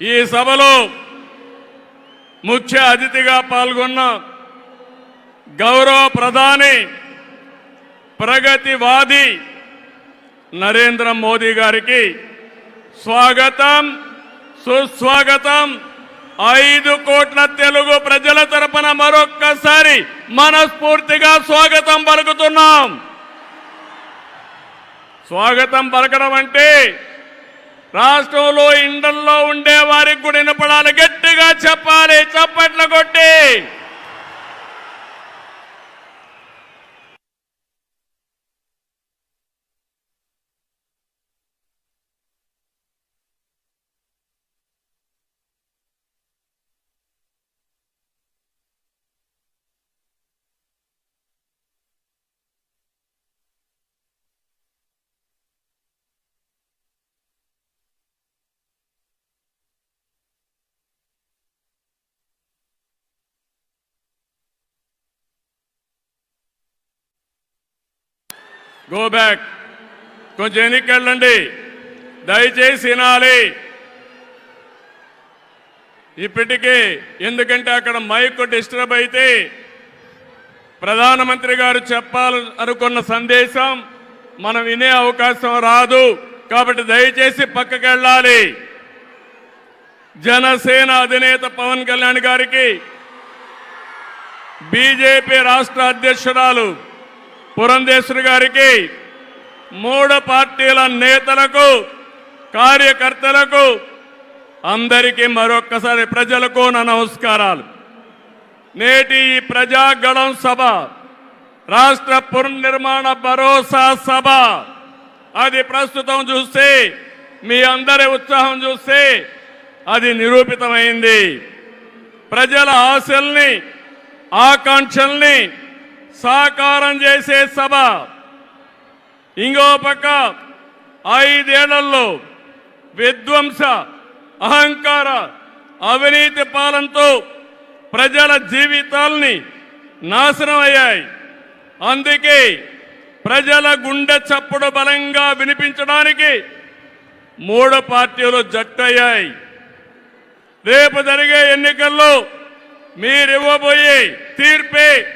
ఈ సభలో ముఖ్య అతిథిగా పాల్గొన్న గౌరవ ప్రధాని ప్రగతివాది నరేంద్ర మోదీ గారికి స్వాగతం సుస్వాగతం. ఐదు కోట్ల తెలుగు ప్రజల తరపున మరొక్కసారి మనస్ఫూర్తిగా స్వాగతం పలుకుతున్నాం. స్వాగతం పలకడం అంటే రాష్ట్రంలో ఇండల్లో ఉండే వారికి కూడా వినపడాలి. గట్టిగా చెప్పాలి. చప్పట్లు కొట్టి. గో బ్యాక్ కొంచెం ఎన్నికెళ్ళండి దయచేసి వినాలి. ఇప్పటికీ ఎందుకంటే అక్కడ మైక్ డిస్టర్బ్ అయితే ప్రధానమంత్రి గారు చెప్పాలి అనుకున్న సందేశం మనం వినే అవకాశం రాదు. కాబట్టి దయచేసి పక్కకి వెళ్ళాలి జనసేన అధినేత పవన్ కళ్యాణ్ గారికి బీజేపీ రాష్ట్ర అధ్యక్షురాలు పురంధేశ్వరి గారికి మూడు పార్టీల నేతలకు కార్యకర్తలకు అందరికీ మరొక్కసారి ప్రజలకు నా నమస్కారాలు. నేటి ఈ ప్రజాగణం సభ రాష్ట్ర పునర్నిర్మాణ భరోసా సభ అది ప్రస్తుతం చూస్తే మీ అందరి ఉత్సాహం చూస్తే అది నిరూపితమైంది. ప్రజల ఆశల్ని ఆకాంక్షల్ని సాకారం చేసే సభ ఇంకో పక్క ఐదేళ్ళలో విధ్వంస అహంకార అవినీతి పాలనతో ప్రజల జీవితాల్ని నాశనం అయ్యాయి. అందుకే ప్రజల గుండె చప్పుడు బలంగా వినిపించడానికి మూడు పార్టీలు జట్టయ్యాయి. రేపు జరిగే ఎన్నికల్లో మీరివ్వబోయే తీర్పే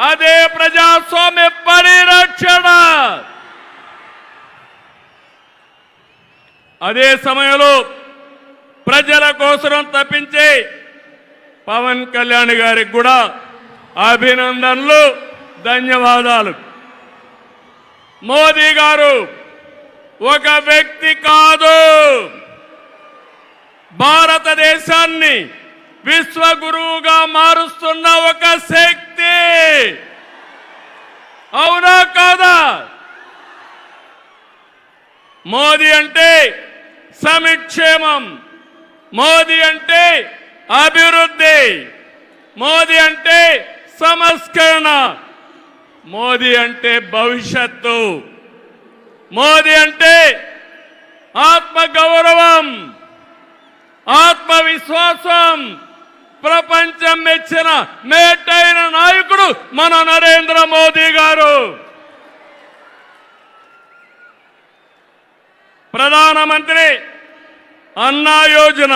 అదే ప్రజాస్వామ్య పరిరక్షణ. అదే సమయంలో ప్రజల కోసం తప్పించే పవన్ కళ్యాణ్ గారికి కూడా అభినందనలు ధన్యవాదాలు. మోదీ గారు ఒక వ్యక్తి కాదు. భారతదేశాన్ని విశ్వగురువుగా మారుస్తున్న ఒక శక్తి. అవునా కాదా? మోదీ అంటే సమిక్షేమం మోదీ అంటే అభివృద్ధి మోదీ అంటే సంస్కరణ మోదీ అంటే భవిష్యత్తు మోదీ అంటే ఆత్మగౌరవం ఆత్మవిశ్వాసం ప్రపంచం మెచ్చిన మేటైన నాయకుడు మన నరేంద్ర మోదీ గారు. ప్రధానమంత్రి అన్నా యోజన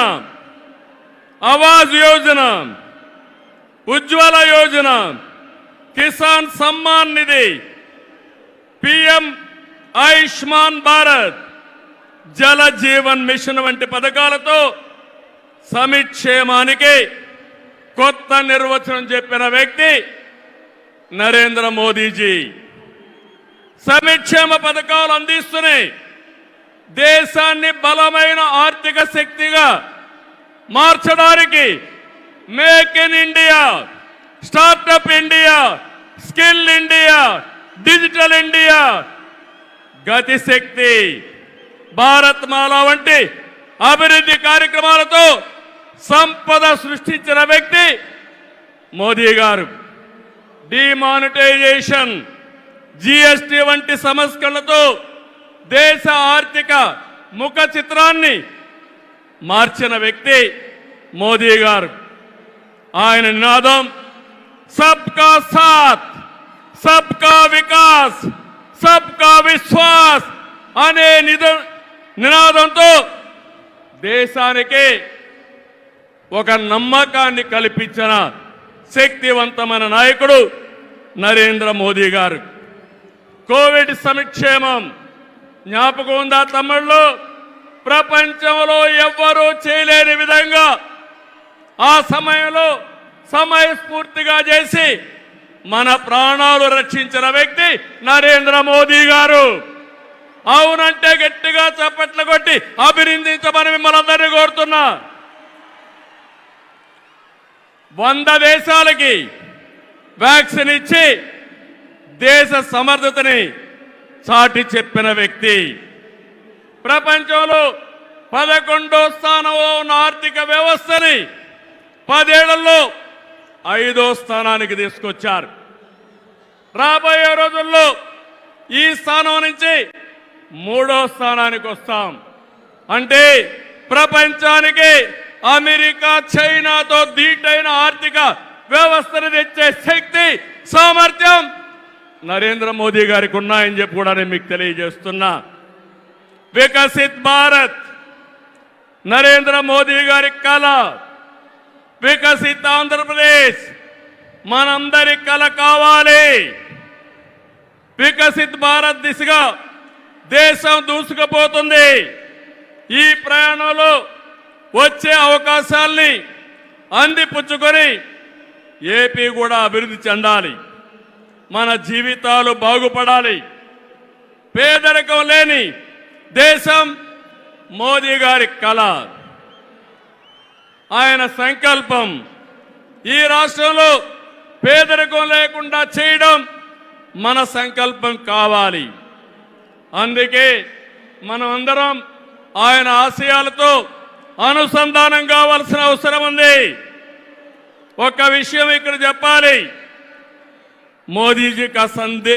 ఆవాజ్ యోజన ఉజ్వల యోజన కిసాన్ సమ్మాన్ నిధి పిఎం ఆయుష్మాన్ భారత్ జల జీవన్ మిషన్ వంటి పథకాలతో సమిక్షేమానికి కొత్త నిర్వచనం చెప్పిన వ్యక్తి నరేంద్ర మోదీజీ. సంక్షేమ పథకాలు అందిస్తున్నాయి. దేశాన్ని బలమైన ఆర్థిక శక్తిగా మార్చడానికి make in India startup India skill India digital India Gatishakti Bharatmala వంటి అభివృద్ధి కార్యక్రమాలతో సంపద సృష్టించిన వ్యక్తి మోదీ గారు. డిమానిటైజేషన్ జిఎస్టి వంటి సంస్కరణలతో దేశ ఆర్థిక ముఖ చిత్రాన్ని మార్చిన వ్యక్తి మోదీ గారు. ఆయన నినాదం సబ్కా సాత్ సబ్కా వికాస్ సబ్కా విశ్వాస్ అనే నిద నినాదంతో దేశానికి ఒక నమ్మకాన్ని కల్పించిన శక్తివంతమైన నాయకుడు నరేంద్ర మోదీ గారు. కోవిడ్ సంక్షేమం జ్ఞాపకం ఉందా తమ్ముళ్ళు? ప్రపంచంలో ఎవ్వరూ చేయలేని విధంగా ఆ సమయంలో సమయస్ఫూర్తిగా చేసి మన ప్రాణాలు రక్షించిన వ్యక్తి నరేంద్ర మోదీ గారు. అవునంటే గట్టిగా చప్పట్లు కొట్టి అభినందించమని మిమ్మల్ని అందరినీ కోరుతున్నా. వంద దేశాలకి వ్యాక్సిన్ ఇచ్చి దేశ సమర్థతని చాటి చెప్పిన వ్యక్తి. ప్రపంచంలో పదకొండో స్థానంలో ఉన్న ఆర్థిక వ్యవస్థని పదేళ్ళలో ఐదో స్థానానికి తీసుకొచ్చారు. రాబోయే రోజుల్లో ఈ స్థానం నుంచి మూడో స్థానానికి వస్తాం. అంటే ప్రపంచానికి అమెరికా చైనాతో ధీటైన ఆర్థిక వ్యవస్థను తెచ్చే శక్తి సామర్థ్యం నరేంద్ర మోదీ గారికి ఉన్నాయని చెప్పి కూడా నేను మీకు తెలియజేస్తున్నా. వికసిత్ భారత్ నరేంద్ర మోదీ గారి కళ వికసిత్ ఆంధ్రప్రదేశ్ మనందరి కళ కావాలి. వికసిత్ భారత్ దిశగా దేశం దూసుకుపోతుంది. ఈ ప్రయాణంలో వచ్చే అవకాశాల్ని అందిపుచ్చుకొని ఏపీ కూడా అభివృద్ధి చెందాలి. మన జీవితాలు బాగుపడాలి. పేదరికం లేని దేశం మోదీ గారి కళ. ఆయన సంకల్పం ఈ రాష్ట్రంలో పేదరికం లేకుండా చేయడం మన సంకల్పం కావాలి. అందుకే మనం అందరం ఆయన ఆశయాలతో అనుసంధానం కావాల్సిన అవసరం ఉంది. ఒక విషయం ఇక్కడ చెప్పాలి. మోదీజీ కా సందే